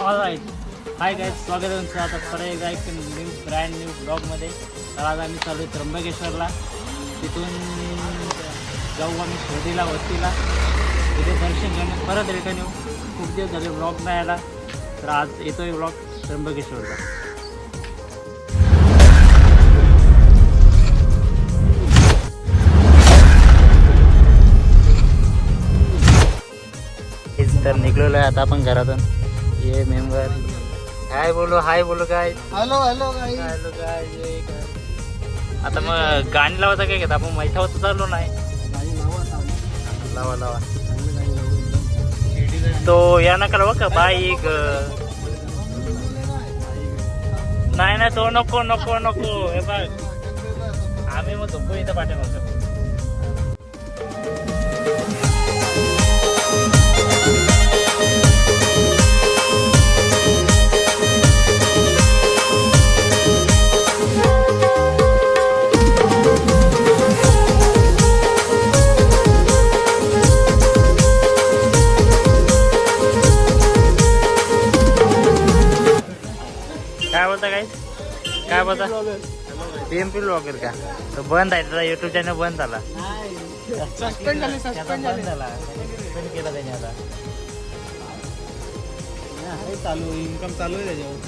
All right hi guys स्वागत आहे तुमचं आता परत एकदा एक न्यू ब्रँड न्यू ब्लॉगमध्ये तर आज आम्ही चालू आहे त्र्यंबकेश्वरला. तिथून जाऊ आम्ही शिर्डीला वस्तीला. तिथे दर्शन घेऊन परत रिटर्न येऊ. खूप दिवस झाले ब्लॉग नाही आला. तर आज येतोय ब्लॉग त्र्यंबकेश्वरला. तर निघलेलो आहे आता आपण घरातून. ये मेंबर। हाय बोलो हाय बोलो काय हॅलो हॅलो हॅलो काय ये काय आता मग गाणी लावायचं काय घेत? आपण मैठावत चाललो नाही. लावा लावा. तो या नका लावा का? बाईक नाही नाही तो नको नको नको. हे बघ. आम्ही मग झोपू इथं पाठीमागं. बोलता पीएमपी वगैरे का? तो बंद आहे त्याचा युट्यूब चॅनल बंद झाला. बंद झाले. सस्पेंड केला त्याने आता. चालू इन्कम चालू आहे त्याच्यावर.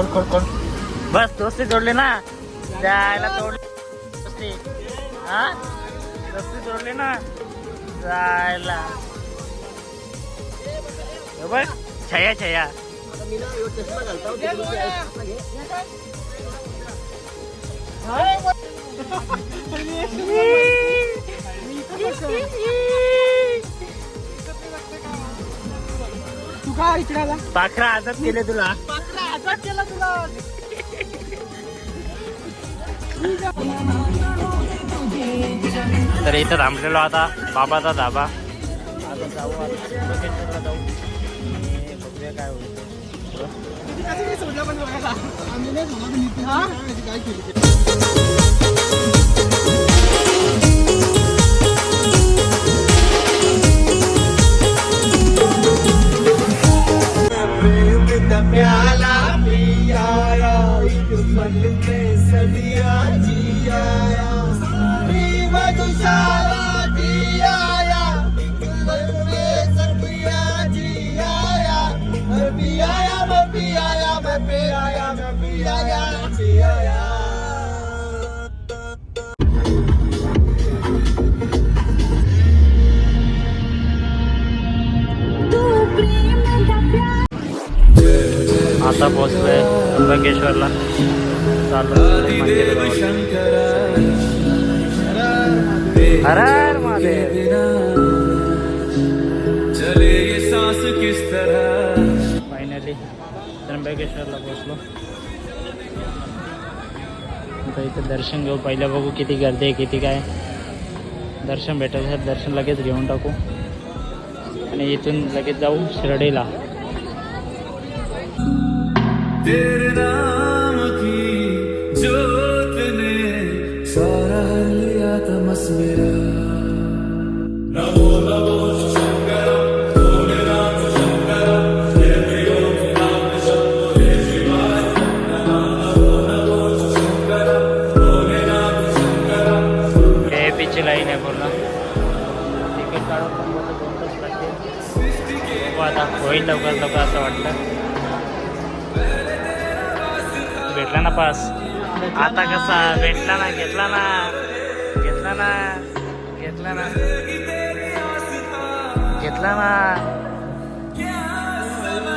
कोण कोण कोण बस दोस्ती जोडली ना. जायला तोडली दोस्ती. हा? दोस्ती जोडली ना. जायला. बघ छया छया. पाखरा आदत केले तुला. आजाद केला तुला. तर इथं थांबलेलो आता बाबाचा धाबा. आता जाऊ आता जाऊ बघूया काय होईल पियाया। मैं पियाया मैं पियाया जिया आता पोहोचलोय त्र्यंबकेश्वरला मंदिराजवळ. हर हर महादेव। चले ये सांस किस तरह? फायनली त्र्यंबकेश्वरला पोहोचलो. आता इथं दर्शन घेऊ. पहिलं बघू किती गर्दी आहे किती काय. दर्शन भेटायचं दर्शन लगेच घेऊन टाकू. आणि इथून लगेच जाऊ शिर्डीला. तेरे नाम शंकर लाईन आहे पूर्ण. तिकीट काढून पण मला दोन तास लागते आता होईल लवकर लवकर असं वाटतं. भेटला ना पास. आता कसा? भेटला ना घेतला ना. घेतला ना. घेतला ना. घेतला ना.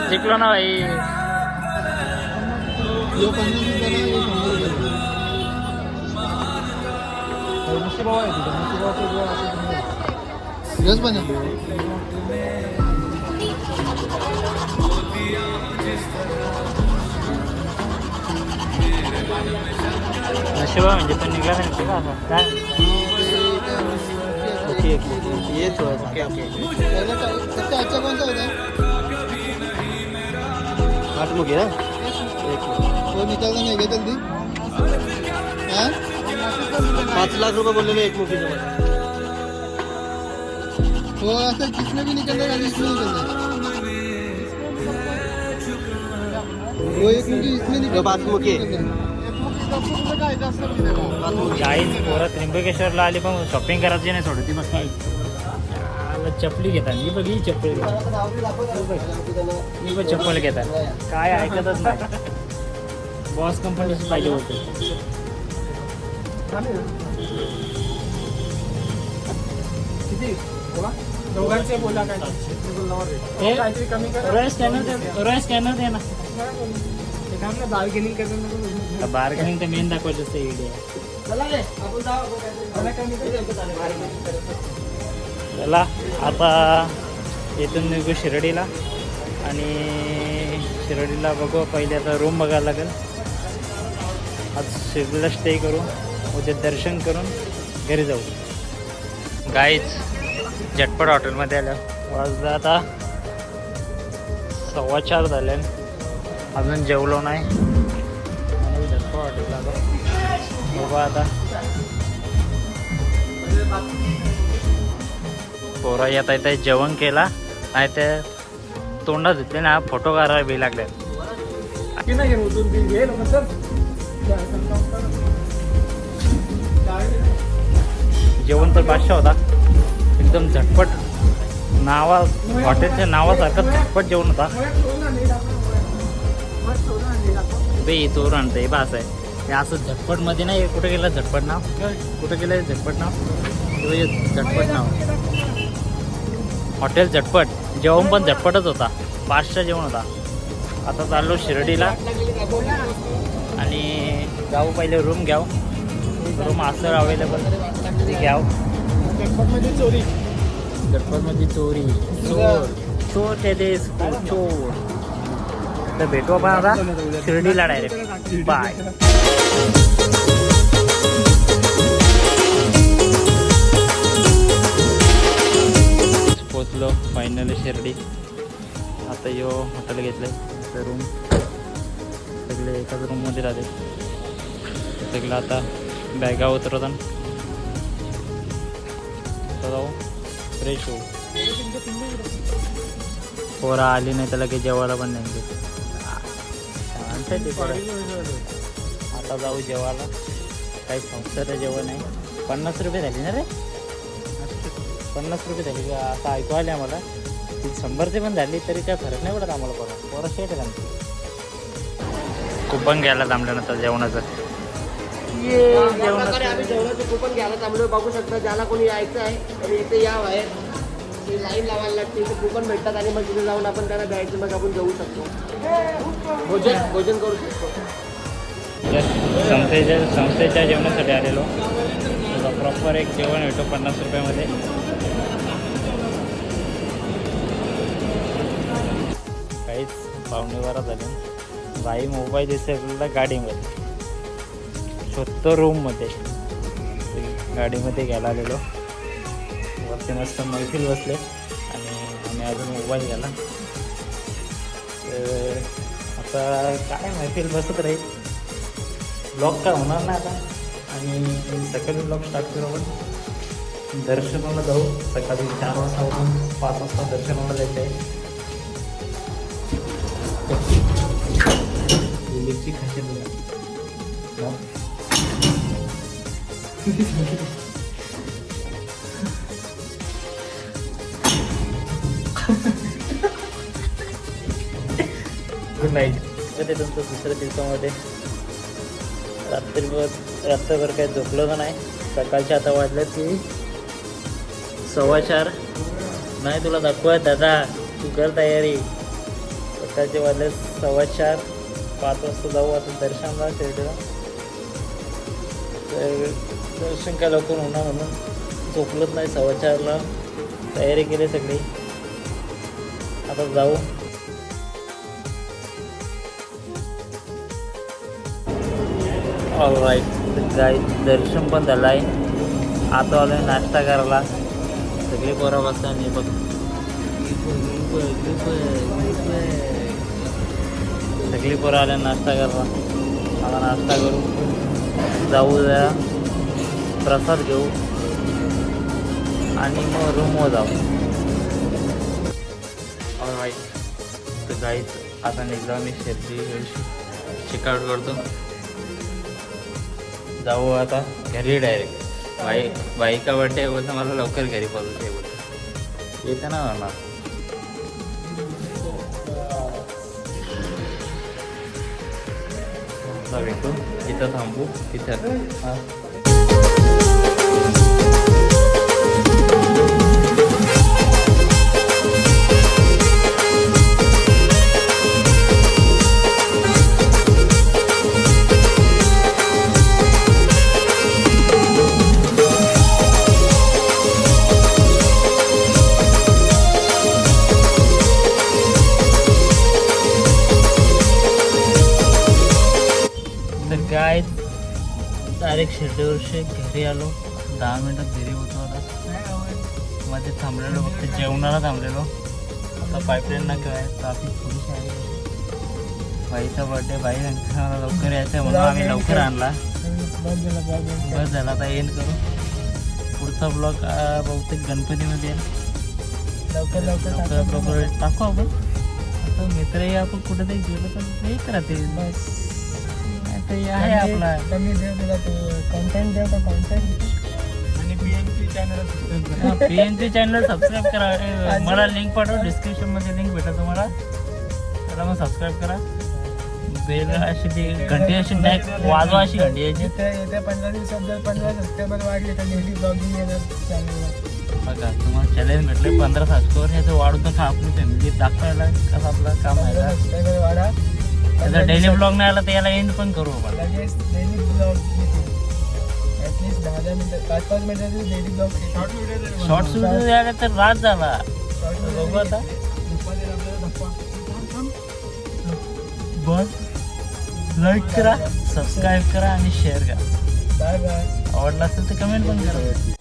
जिंकलो ना भाई. यस पण आहे. नशिबा म्हणजे तो निघाला नाही का आता काय ओके ओके येच ओके ओके पहिला काय- सबसे अच्छा कोणता होता है आठ मुखी ना वो निकलता नहीं क्या जल्दी पाच लाख रुपये बोललेले एक वो ऐसा किसमें भी निकल है इसमें निकल रहा है वो एक मुखी इसमें निकल पाच मुखी. काय जास्त मिळेल गाईच पोरं त्र्यंबकेश्वरला आली पण शॉपिंग करायची नाही सोडत. ती आला चपली घेतात. मी बघ ही चप्पल मी पण चप्पल घेतात. काय ऐकतच नाही. बॉस कंपनीची पाहिजे होते. दोघांचे बोला काय? काहीतरी कमी करा. रॉयल स्कॅनर दे रॉयल स्कॅनर दे ना. ते काम ना बार्गेनिंग तर मेन दाखवायचं असतं इडे चला रे आपण जाऊ मला कमी चला आता इथून निघू शिर्डीला. आणि शिर्डीला बघू पहिले आता रूम बघायला लागेल. आज शिर्डीला स्टे करू. उद्या दर्शन करून घरी जाऊ. गाईच झटपट हॉटेलमध्ये आलं. वाजलं आता सव्वा चार झाले. अजून जेवलो नाही. झटपट हॉटेलला आलो. बघू आता. पोरं येत आहे जेवण केला. नाही ते तोंडात धुतले ना फोटो काढायला बी लागले जेवण तर बादशाह होता. एकदम झटपट नावा हॉटेलच्या नावासारखं झटपट जेवण होता. बे चोर हे बास आहे. हे असं झटपटमध्ये नाही कुठं गेलं झटपट नाव? कुठं गेलं झटपट नाव? झटपट नाव. हॉटेल झटपट जेवण पण झटपटच होता. पाचशा जेवण होता. आता चाललो शिर्डीला. आणि जाऊ पहिले रूम घ्याव रूम असं अवेलेबल ते घ्यावमध्ये चोरी. झटपटमध्ये चोरी. चोर. चोर ते देश चोर. तर भेटू आपण आता. शिर्डीला डायरेक्ट बाय पोचलो फायनली शिर्डी. आता यो हॉटेल घेतलंय. रूम सगळे एकाच रूममध्ये राहते सगळं आता बॅगा उतरवतात. आता जाऊ. फ्रेश होऊ. पोरा आली नाही तर लगेच जेवायला पण नाही देत. आता जाऊ जेवायला. काही संस्थेचं जेवण आहे. पन्नास रुपये झाली ना रे? पन्नास रुपये झाली. का आता ऐकू आले आम्हाला. ती शंभरचे पण झाली तरी काय फरक नाही पडत आम्हाला पोरा. पोरा शेट आहे आमची. कुपन घ्यायला थांबल्यानंतर जेवणाचं. ये! आम्ही जेवणाचं कुपन घ्यायला थांबलो बघू शकता ज्याला कोणी यायचं आहे तर इथे या बाहेर. ती लाईन लावायला लागते इथे कुपन भेटतात आणि मग तिथे जाऊन आपण त्यांना द्यायचं मग आपण जाऊ शकतो. भोजन भोजन करू शकतो. संस्थेच्या संस्थेच्या जेवणासाठी आलेलो. प्रॉपर एक जेवण भेटतो पन्नास रुपयामध्ये. काहीच पावणे बारा झाले. बाई मोबाईल दिसते आपल्याला गाडीमध्ये. स्वतः रूममध्ये गाडीमध्ये घ्यायला आलेलो. वरती मस्त मैफिल बसले आणि आम्ही अजून मोबाईल घ्याला तर आता काय मैफिल बसत राहील? ब्लॉग काय होणार नाही आता. आणि सकाळी ब्लॉग स्टार्ट करू आपण. दर्शनाला जाऊ. सकाळी चार वाजता उठून पाच वाजता दर्शनाला जायचं आहे. खासियत बघा. गुड नाईट कधी तुमचं दुसऱ्या दिवसामध्ये रात्रीभर रात्रभर काही झोपलो तर नाही? सकाळच्या आता वाजलं की सव्वा चार. नाही तुला दाखवा दादा. तू कर तयारी. सकाळचे वाजले सव्वा चार. पाच वाजता जाऊ आता दर्शनला शिर्डीला दर्शन काय लवकर होणार म्हणून झोपलंच नाही. सव्वा चारला तयारी केली सगळी. आता जाऊ. ऑल राईट गाय दर्शन पण झालं आहे आता आलो नाश्ता करायला. सगळी पोरं बसता नाही बघ. सगळी पोरं आल्या नाश्ता करायला. आता नाश्ता करू. जाऊ द्या प्रसाद घेऊ आणि मग रूमवर जाऊ. ऑल राईट तर गाईच आता निघलो मी शेती चेकआउट करतो. जाऊ आता घरी डायरेक्ट बाई बाईका वाटते बोलतं मला लवकर घरी बोलते बोलतं येते ना मला आता भेटू इथं थांबू तिथं डायरेक्ट शेतीवरशी घरी आलो. दहा मिनटात घरी होतो आता. मध्ये थांबलेलो फक्त जेवणाला थांबलेलो. आता पाईपलाईनला काय ट्राफिक थोडीशी आहे. बाईचा बर्थडे बाई मला लवकर यायचं आहे म्हणून आम्ही लवकर आणला. बस झाला आता एंड करू पुढचा ब्लॉग बहुतेक गणपतीमध्ये येईल. लवकर लवकर लवकर टाकू आपण. आता मित्रही आपण कुठेतरी गेलो तर येत राहतील बस. हे आहे आपला? कमी देव तुला तू कॉन्टेंट देव का कॉन्टेंट आणि चॅनल पीएनसी चॅनल सबस्क्राईब करा. मला लिंक पाठव डिस्क्रिप्शनमध्ये लिंक भेटेल तुम्हाला. त्याला मग सबस्क्राईब करा. बेल अशी ती घंटी अशी नॅक वाजवा अशी घंटी यायची. येत्या येत्या पंधरा दिवसात जर पंधरा वाढले तर डेली ब्लॉगिंग येणार चॅनलवर बघा तुम्हाला चॅलेंज भेटले पंधरा सबस्क्राईबर ह्याचं वाढून नका आपली फॅमिली दाखवायला कसं आपलं काम आहे वाढा. त्याचा डेली ब्लॉग नाही आला तर याला एंड पण करू आपण. लगेच डेली ब्लॉग येतील ॲटलीस्ट दहा दहा मिनिटं पाच पाच मिनिटाचे daily blog short video short video द्यायला तर रात झाला. बघू आता. बस लाईक करा सबस्क्राईब करा आणि शेअर करा. बाय बाय आवडला असेल तर कमेंट पण करा.